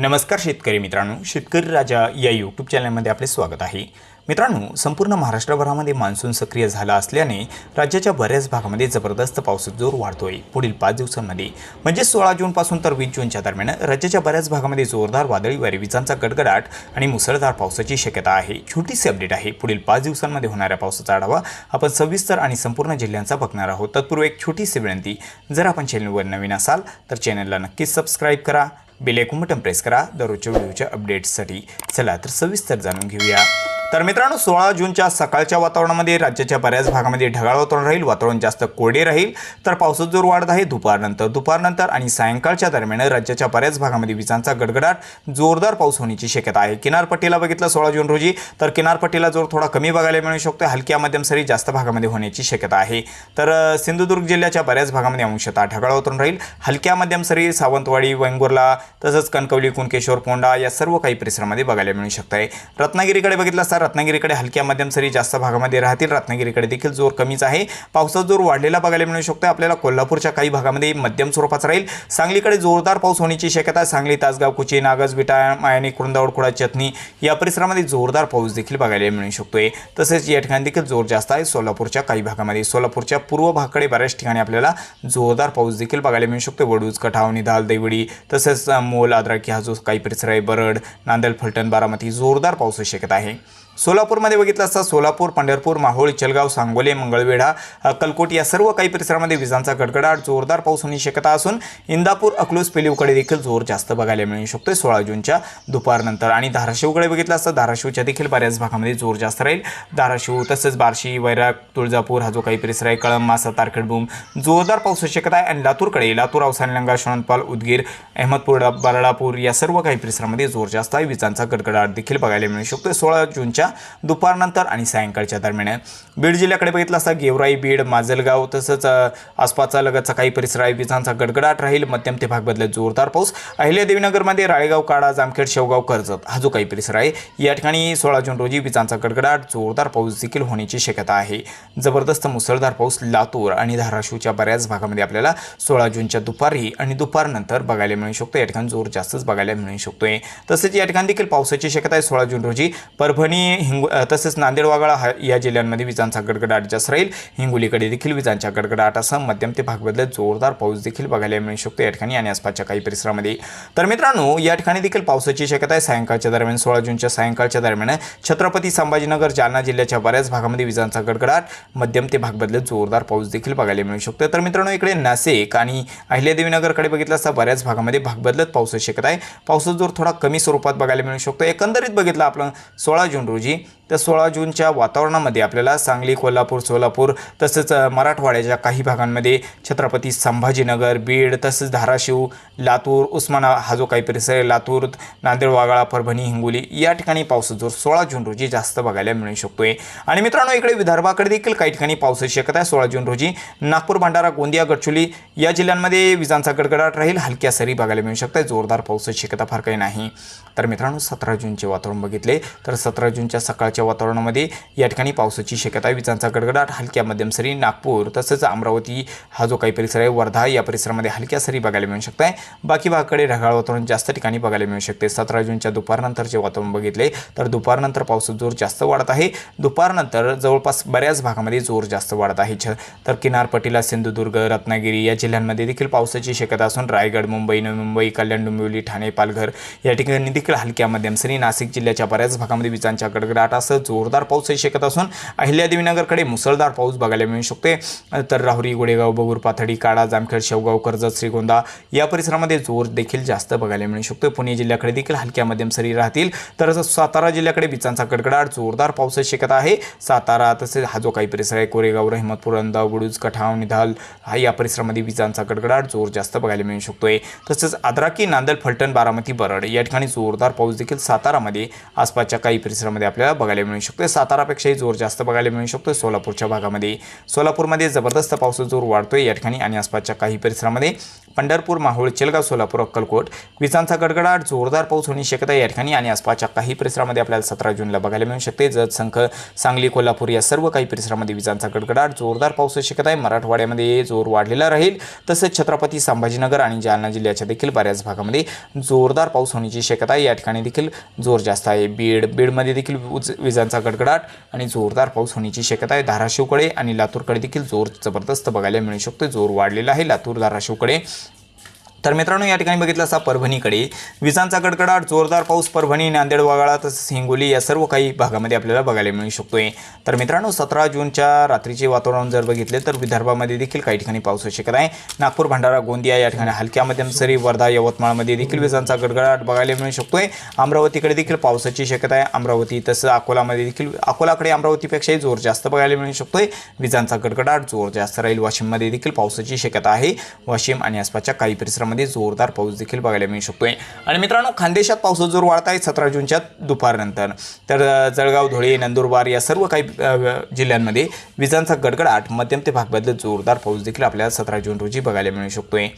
नमस्कार शेतकरी मित्रांनो शेतकरी राजा या यूट्यूब चॅनलमध्ये आपले स्वागत आहे. मित्रांनो संपूर्ण महाराष्ट्रभरामध्ये मान्सून सक्रिय झाला असल्याने राज्याच्या बऱ्याच भागामध्ये जबरदस्त पावसाचा जोर वाढतोय. पुढील पाच दिवसांमध्ये म्हणजे सोळा जूनपासून तर वीस जूनच्या दरम्यान राज्याच्या बऱ्याच भागामध्ये जोरदार वादळी वारे विजांचा गडगडाट आणि मुसळधार पावसाची शक्यता आहे. छोटीशी अपडेट आहे. पुढील पाच दिवसांमध्ये होणाऱ्या पावसाचा आढावा आपण सविस्तर आणि संपूर्ण जिल्ह्यांचा बघणार आहोत. तत्पूर्वी एक छोटीशी विनंती जर आपण चॅनलवर नवीन असाल तर चॅनलला नक्कीच सबस्क्राईब करा. बेल बटन प्रेस करा. दररोजच्या व्हिडिओच्या अपडेट्ससाठी चला तर सविस्तर जाणून घेऊया. तर मित्रांनो सोळा जूनच्या सकाळच्या वातावरणामध्ये राज्याच्या बऱ्याच भागामध्ये ढगाळ वातावरण राहील वातावरण जास्त कोरडे राहील. तर पावसाचा जोर वाढत आहे दुपारनंतर दुपारनंतर आणि सायंकाळच्या दरम्यान राज्याच्या बऱ्याच भागामध्ये विजांचा गडगडाट जोरदार पाऊस होण्याची शक्यता आहे. किनारपट्टीला बघितलं सोळा जून रोजी तर किनारपट्टीला जोर थोडा कमी बघायला मिळू शकतो हलक्या मध्यम सरी जास्त भागामध्ये होण्याची शक्यता आहे. तर सिंधुदुर्ग जिल्ह्याच्या बऱ्याच भागामध्ये अंशतः ढगाळ वातावरण राहील. हलक्या मध्यम सरी सावंतवाडी वेंगुर्ला तसंच कणकवली कुणकेश्वर पोंडा या सर्व काही परिसरामध्ये बघायला मिळू शकत आहे रत्नागिरीकडे बघितलं असता रत्नागिरीकडे हलक्या मध्यम सरी जास्त भागामध्ये राहतील. रत्नागिरीकडे देखील जोर कमीच आहे. पावसाचा जोर वाढलेला बघायला मिळू शकतो. आपल्याला कोल्हापूरच्या काही भागामध्ये मध्यम स्वरूपाचा राहील. सांगलीकडे जोरदार पाऊस होण्याची शक्यता आहे. सांगली तासगाव कुची नागज विटा मायानी कुरुंदावड कुडा चटणी या परिसरामध्ये जोरदार पाऊस देखील बघायला मिळू शकतोय. तसेच या ठिकाणी देखील जोर जास्त आहे. सोलापूरच्या काही भागामध्ये सोलापूरच्या पूर्व भागाकडे बऱ्याच ठिकाणी आपल्याला जोरदार पाऊस देखील बघायला मिळू शकतो वडूज कठाव निधाल देवडी तसेच मोल आद्राकी हा जो काही परिसर आहे. बरड नांदेड फलटण बारामती जोरदार पाऊस शक्यता आहे. सोलापूरमध्ये बघितलं असता सोलापूर पंढरपूर माहोळ चलगाव सांगोले मंगळवेढा अक्कलकोट या सर्व काही परिसरामध्ये विजांचा गडगडाट जोरदार पाऊस होण्याची शक्यता असून इंदापूर अकलूज पेलीवकडे देखील जोर जास्त बघायला मिळू शकतो सोळा जूनच्या दुपारनंतर. आणि धाराशिवकडे बघितलं असतं धाराशिवच्या देखील बऱ्याच भागामध्ये जोर जास्त राहील. धाराशिव तसंच बार्शी वैराग तुळजापूर हा जो काही परिसर आहे कळंब मासा तारखेडभूम जोरदार पाऊस शक्यता आहे. आणि लातूरकडे लातूर अवसानलंगा शोणपाल उदगीर अहमदपूर बरडापूर या सर्व काही परिसरामध्ये जोर जास्त आहे. विजांचा गडगडाट देखील बघायला मिळू शकतो सोळा जूनच्या दुपारनंतर आणि सायंकाळच्या दरम्यान. बीड जिल्ह्याकडे बघितलं असता गेवराई बीड माजलगाव तसंच आसपासचा लगतचा काही परिसर आहे. विजांचा गडगडाट राहील. मध्यम ते भाग बदलत जोरदार पाऊस. अहिल्यादेवीनगरमध्ये राळेगाव काडा जामखेड शेवगाव कर्जत हा जो काही परिसर आहे या ठिकाणी सोळा जून रोजी विजांचा गडगडाट जोरदार पाऊस देखील होण्याची शक्यता आहे. जबरदस्त मुसळधार पाऊस लातूर आणि धाराशिवच्या बऱ्याच भागामध्ये आपल्याला सोळा जूनच्या दुपारी आणि दुपारनंतर बघायला मिळू शकतो या ठिकाणी जोर जास्तच बघायला मिळू शकतोय. तसेच या ठिकाणी देखील पावसाची शक्यता आहे. सोळा जून रोजी परभणी हिंग तसेच नांदेड वागळा हा या जिल्ह्यांमध्ये विजांचा गडगडाट जास्त राहील. हिंगोलीकडे देखील विजांच्या गडगडाटासह मध्यम ते भागबदलत जोरदार पाऊस देखील बघायला मिळू शकतो. या ठिकाणी आणि आसपासच्या काही परिसरामध्ये. तर मित्रांनो या ठिकाणी देखील पावसाची शक्यता आहे. सायंकाळच्या दरम्यान सोळा जूनच्या सायंकाळच्या दरम्यान छत्रपती संभाजीनगर जालना जिल्ह्याच्या बऱ्याच भागामध्ये विजांचा गडगडाट मध्यम ते भाग बदलत जोरदार पाऊस देखील बघायला मिळू शकतो. तर मित्रांनो इकडे नाशिक आणि अहिल्यादेवीनगरकडे बघितलं असता बऱ्याच भागामध्ये भाग बदलत पावसाची शक्यता आहे. पावसाचा जोर थोडा कमी स्वरूपात बघायला मिळू शकतो. एकंदरीत बघितलं आपण सोळा जून रोजी जी तर सोळा जूनच्या वातावरणामध्ये आपल्याला सांगली कोल्हापूर सोलापूर तसंच मराठवाड्याच्या काही भागांमध्ये छत्रपती संभाजीनगर बीड तसंच धाराशिव लातूर उस्माना हा जो काही परिसर आहे लातूर नांदेड वागाळा परभणी हिंगोली या ठिकाणी पावसाचा जोर सोळा जून रोजी जास्त बघायला मिळू शकतोय. आणि मित्रांनो इकडे विदर्भाकडे देखील काही ठिकाणी पावसाची शक्यता आहे. सोळा जून रोजी नागपूर भंडारा गोंदिया गडचोली या जिल्ह्यांमध्ये विजांचा गडगडाट राहील. हलक्या सरी बघायला मिळू शकतात जोरदार पावसाची शक्यता फार काही नाही. तर मित्रांनो सतरा जूनचे वातावरण बघितले तर सतरा जूनच्या सकाळच्या वातावरणामध्ये या ठिकाणी पावसाची शक्यता आहे. विजांचा गडगडाट हलक्या मध्यम सरी नागपूर तसंच अमरावती हा जो काही परिसर आहे वर्धा या परिसरामध्ये हलक्या सरी बघायला मिळू शकत आहे बाकी भागाकडे ढगाळ वातावरण जास्त ठिकाणी बघायला मिळू शकते. सतरा जूनच्या दुपारनंतरचे वातावरण बघितले तर दुपारनंतर पावसाचा जोर जास्त वाढत आहे. दुपारनंतर जवळपास बऱ्याच भागामध्ये जोर जास्त वाढत आहे. तर किनारपट्टीला सिंधुदुर्ग रत्नागिरी या जिल्ह्यांमध्ये देखील पावसाची शक्यता असून रायगड मुंबई नवी मुंबई कल्याण डोंबिवली ठाणे पालघर या ठिकाणी देखील हलक्या मध्यम सरी. नाशिक जिल्ह्याच्या बऱ्याच भागामध्ये विजांच्या गडगडाटासह जोरदार पाऊसही शक्यता असून अहिल्यादेवीनगरकडे मुसळधार पाऊस बघायला मिळू शकते. तर राहुरी गोडेगाव बगूर पाथडी काडा जामखेड शेवगाव कर्जत श्रीगोंदा या परिसरामध्ये जोर देखील जास्त बघायला मिळू शकतो. पुणे जिल्ह्याकडे देखील हलक्या मध्यम सरी राहतील. तर सातारा जिल्ह्याकडे बिचांचा गडगडाट जोरदार पाऊस शक्यता आहे. सातारा तसेच हा जो काही परिसर आहे कोरेगाव रहमतपूर अंदाव गुडूज कठाव निधाल हा या परिसरामध्ये विजांचा गडगडाट जोर जास्त बघायला मिळू शकतोय. तसेच आद्राकी नांदल फलटण बारामती बरड या ठिकाणी जोरदार पाऊस देखील सातारामध्ये आसपासच्या काही परिसरामध्ये आपल्याला बघायला मिळू शकतो सातारापेक्षाही जोर जास्त बघायला मिळू शकतो सोलापूरच्या भागामध्ये. सोलापूरमध्ये जबरदस्त पावसाचा जोर वाढतोय या ठिकाणी आणि आसपासच्या काही परिसरामध्ये. पंढरपूर माहूळ चेलगाव सोलापूर अक्कलकोट विजांचा गडगडाट जोरदार पाऊस होण्याची शक्यता या ठिकाणी आणि आसपासच्या काही परिसरामध्ये आपल्याला सतरा जूनला बघायला मिळू शकते. जत संख सांगली कोल्हापूर या सर्व काही परिसरामध्ये विजांचा गडगडाट जोरदार पाऊस शक्यता आहे. मराठवाड्यामध्ये जोर वाढलेला राहील. तसंच छत्रपती संभाजीनगर आणि जालना जिल्ह्याच्या देखील बऱ्याच भागामध्ये जोरदार पाऊस होण्याची शक्यता आहे. या ठिकाणी देखील जोर जास्त आहे. बीड बीडमध्ये देखील उज- विजांचा गडगडाट आणि जोरदार पाऊस होण्याची शक्यता आहे. धाराशिवकडे आणि लातूरकडे देखील जोर जबरदस्त बघायला मिळू शकतो. जोर वाढलेला आहे. लातूर धाराशिवकडे तर मित्रांनो या ठिकाणी बघितलं असा परभणीकडे विजांचा गडगडाट जोरदार पाऊस परभणी नांदेड वगाळा तसंच हिंगोली या सर्व काही भागामध्ये आपल्याला बघायला मिळू शकतोय. तर मित्रांनो सतरा जूनच्या रात्रीचे वातावरण जर बघितले तर विदर्भामध्ये देखील काही ठिकाणी पाऊस शक्यता आहे. नागपूर भंडारा गोंदिया या ठिकाणी हलक्या मध्यम सरी वर्धा यवतमाळमध्ये देखील विजांचा गडगडाट बघायला मिळू शकतोय. अमरावतीकडे देखील पावसाची शक्यता आहे. अमरावती तसं अकोलामध्ये देखील अकोलाकडे अमरावतीपेक्षाही जोर जास्त बघायला मिळू शकतोय. विजांचा गडगडाट जोर जास्त राहील. वाशिममध्ये देखील पावसाची शक्यता आहे. वाशिम आणि आसपासच्या काही परिसरामध्ये जोरदार पाऊस देखील बघायला मिळू शकतोय. आणि मित्रांनो खानदेशात पावसाचा जोर वाढत आहे सतरा जूनच्या दुपारनंतर. तर जळगाव धुळे नंदुरबार या सर्व काही जिल्ह्यांमध्ये विजांचा गडगडाट मध्यम ते भागबदलत जोरदार पाऊस देखील आपल्याला सतरा जून रोजी बघायला मिळू शकतोय.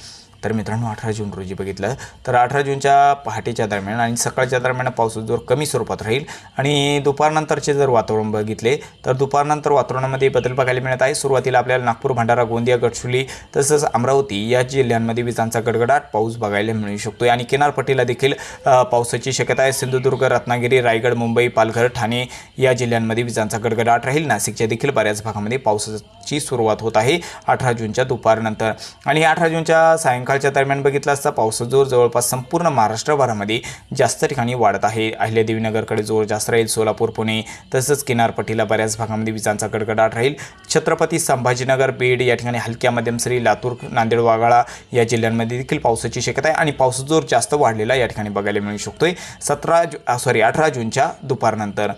तर मित्रांनो अठरा जून रोजी बघितलं तर अठरा जूनच्या पहाटेच्या दरम्यान आणि सकाळच्या दरम्यान पावसाचा जोर कमी स्वरूपात राहील. आणि दुपारनंतरचे जर वातावरण बघितले तर दुपारनंतर वातावरणामध्ये बदल बघायला मिळत आहे. सुरुवातीला आपल्याला नागपूर भंडारा गोंदिया गडचुली तसंच अमरावती या जिल्ह्यांमध्ये विजांचा गडगडाट पाऊस बघायला मिळू शकतो आणि किनारपट्टीला देखील पावसाची शक्यता आहे. सिंधुदुर्ग रत्नागिरी रायगड मुंबई पालघर ठाणे या जिल्ह्यांमध्ये विजांचा गडगडाट राहील. नाशिकच्या देखील बऱ्याच भागामध्ये पावसाची सुरुवात होत आहे अठरा जूनच्या दुपारनंतर. आणि अठरा जूनच्या सायंकाळ सकाळच्या दरम्यान बघितला असता पावसाचा जोर जवळपास संपूर्ण महाराष्ट्रभरामध्ये जास्त ठिकाणी वाढत आहे. अहिल्यादेवीनगरकडे जोर जास्त राहील सोलापूर पुणे तसंच किनारपट्टीला बऱ्याच भागामध्ये विजांचा गडगडाट राहील. छत्रपती संभाजीनगर बीड या ठिकाणी हलक्या मध्यम सरी लातूर नांदेड वाघाळा या जिल्ह्यांमध्ये देखील पावसाची शक्यता आहे आणि पावसाचा जोर जास्त वाढलेला या ठिकाणी बघायला मिळू शकतोय. सतरा जु सॉरी अठरा जूनच्या दुपारनंतर.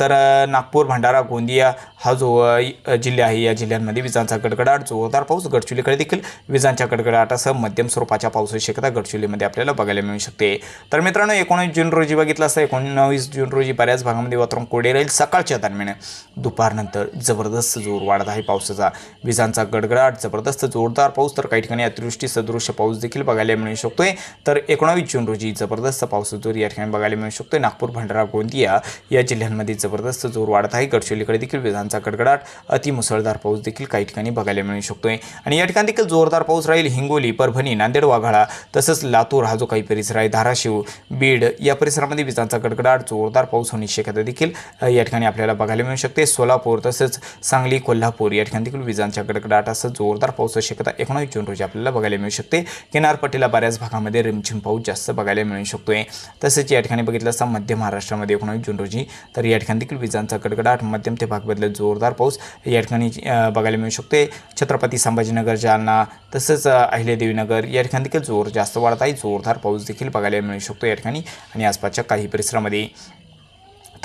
तर नागपूर भंडारा गोंदिया हा जो जिल्हा आहे या जिल्ह्यांमध्ये विजांचा गडगडाट जोरदार पाऊस गडचिरोलीकडे देखील विजांच्या गडगडाटासह मध्यम स्वरूपाच्या पावसाची शक्यता गडचिरोलीमध्ये आपल्याला बघायला मिळू शकते. तर मित्रांनो एकोणीस जून रोजी बघितलं असतं एकोणावीस जून रोजी बऱ्याच भागामध्ये वातावरण कोरडे राहील. सकाळच्या दरम्यान दुपारनंतर जबरदस्त जोर वाढत आहे पावसाचा. विजांचा गडगडाट जबरदस्त जोरदार पाऊस तर काही ठिकाणी अतिवृष्टी सदृश्य पाऊस देखील बघायला मिळू शकतोय. तर एकोणावीस जून रोजी जबरदस्त पावसाचा जोर या ठिकाणी बघायला मिळू शकतोय. नागपूर भंडारा गोंदिया या जिल्ह्यांमध्ये जबरदस्त जोर वाढत आहे. गडचिरोलीकडे देखील विजांचा गडगडाट अति मुसळधार पाऊस देखील काही ठिकाणी बघायला मिळू शकतोय. आणि या ठिकाणी देखील जोरदार पाऊस राहील. हिंगोली परभणी नांदेड वाघाळा तसंच लातूर हा जो काही परिसर आहे धाराशिव बीड या परिसरामध्ये विजांचा गडगडाट जोरदार पाऊस होण्याची शक्यता देखील या ठिकाणी आपल्याला बघायला मिळू शकते. सोलापूर तसंच सांगली कोल्हापूर या ठिकाणी देखील विजांच्या असं जोरदार पावसाची शक्यता एकोणावीस जून रोजी आपल्याला बघायला मिळू शकते. किनारपट्टीला बऱ्याच भागामध्ये रिमझिम पाऊस जास्त बघायला मिळू शकतोय. तसेच या ठिकाणी बघितलं असता मध्य महाराष्ट्रामध्ये एकोणावीस जून रोजी तर या ठिकाणी देखील विजांचा गडगडाट मध्यम ते भाग जोरदार पाऊस या ठिकाणी बघायला मिळू शकते. छत्रपती संभाजीनगर जालना तसंच अहिल्यादेवीनगर तर या ठिकाणी देखील जोर जास्त वाढत आहे. जोरदार पाऊस देखील बघायला मिळू शकतो या ठिकाणी आणि आसपासच्या काही परिसरामध्ये.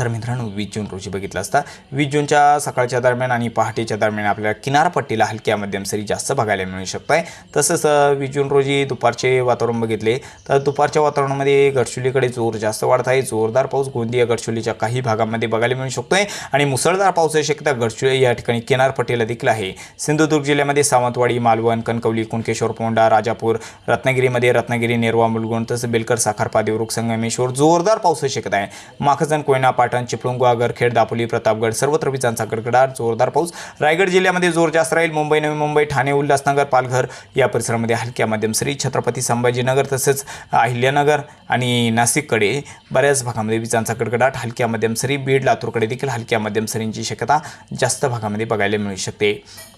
तर मित्रांनो वीस जून रोजी बघितलं असता वीस जूनच्या सकाळच्या दरम्यान आणि पहाटेच्या दरम्यान आपल्याला किनारपट्टीला हलक्या मध्यम सरी जास्त बघायला मिळू शकत आहे तसंच वीस जून रोजी दुपारचे वातावरण बघितले तर दुपारच्या वातावरणामध्ये गडचुलीकडे जोर जास्त वाढत आहे. जोरदार पाऊस गोंदिया गडचुलीच्या काही भागामध्ये बघायला मिळू शकतो आहे आणि मुसळधार पावसाची शक्यता गडचुली या ठिकाणी किनारपट्टीला देखील आहे. सिंधुदुर्ग जिल्ह्यामध्ये सावंतवाडी मालवण कणकवली कुणकेश्वर पोंडा राजापूर रत्नागिरीमध्ये रत्नागिरी नेरवा मुलगुण तसंच बेलकर साखरपा देवरुख संगमेश्वर जोरदार पावसाची शक्यता आहे. माखजन कोयना पाटण चिपळूण गुहागर खेड दापोली प्रतापगड सर्वत्र विजांचा गडगडाट जोरदार पाऊस. रायगड जिल्ह्यामध्ये जोर जास्त राहील. मुंबई नवी मुंबई ठाणे उल्हासनगर पालघर या परिसरामध्ये हलक्या मध्यम सरी छत्रपती संभाजीनगर तसेच अहिल्यानगर आणि नाशिककडे बऱ्याच भागामध्ये विजांचा गडगडाट हलक्या मध्यम सरी बीड लातूरकडे देखील हलक्या मध्यम सरींची शक्यता जास्त भागामध्ये बघायला मिळू शकते.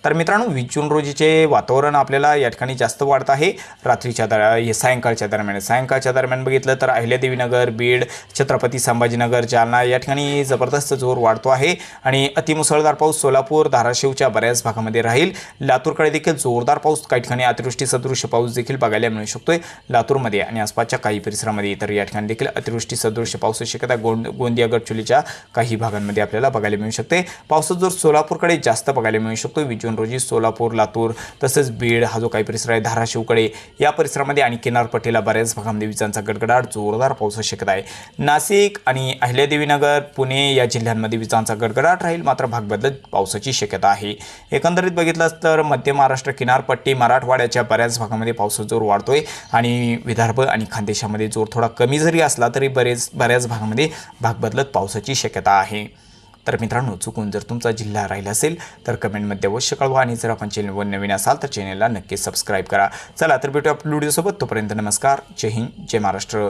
तर मित्रांनो वीस जून रोजीचे वातावरण आपल्याला या ठिकाणी जास्त वाढत आहे. रात्रीच्या दर सायंकाळच्या दरम्यान सायंकाळच्या दरम्यान बघितलं तर अहिल्यादेवीनगर बीड छत्रपती संभाजीनगर जालना या ठिकाणी जबरदस्त जोर वाढतो आहे आणि अतिमुसळधार पाऊस सोलापूर धाराशिवच्या बऱ्याच भागामध्ये राहील. लातूरकडे देखील जोरदार पाऊस काही ठिकाणी अतिवृष्टी सदृश्य पाऊस देखील बघायला मिळू शकतोय लातूरमध्ये आणि आसपासच्या काही परिसरामध्ये. तर या ठिकाणी देखील अतिवृष्टी सदृश पावसाची शक्यता गोंद गोंदिया गडचुलीच्या काही भागांमध्ये आपल्याला बघायला मिळू शकते. पावसाचा जोर सोलापूरकडे जास्त बघायला मिळू शकतो वीस जून रोजी सोलापूर लातूर तसेच बीड हा जो काही परिसर आहे धाराशिवकडे या परिसरामध्ये आणि किनारपट्टीला बऱ्याच भागामध्ये विजांचा गडगडाट जोरदार पावसाची शक्यता आहे. नाशिक आणि अहिल्यादेवीनगर पुणे या जिल्ह्यांमध्ये विजांचा गडगडाट राहील. मात्र भाग बदलत पावसाची शक्यता आहे. एकंदरीत बघितलंच तर मध्य महाराष्ट्र किनारपट्टी मराठवाड्याच्या बऱ्याच भागामध्ये पावसाचा जोर वाढतोय आणि विदर्भ आणि खानदेशामध्ये जोर थोडा कमी जरी असला तरी बरेच बऱ्याच भागामध्ये भाग बदलत पावसाची शक्यता आहे. तर मित्रांनो चुकून जर तुमचा जिल्हा राहिला असेल तर कमेंटमध्ये अवश्य कळवा आणि जर आपण चॅनलवर नवीन असाल तर चॅनलला नक्की सबस्क्राईब करा. चला तर भेटू आपल्या व्हिडिओसोबत तोपर्यंत नमस्कार. जय हिंद जय महाराष्ट्र.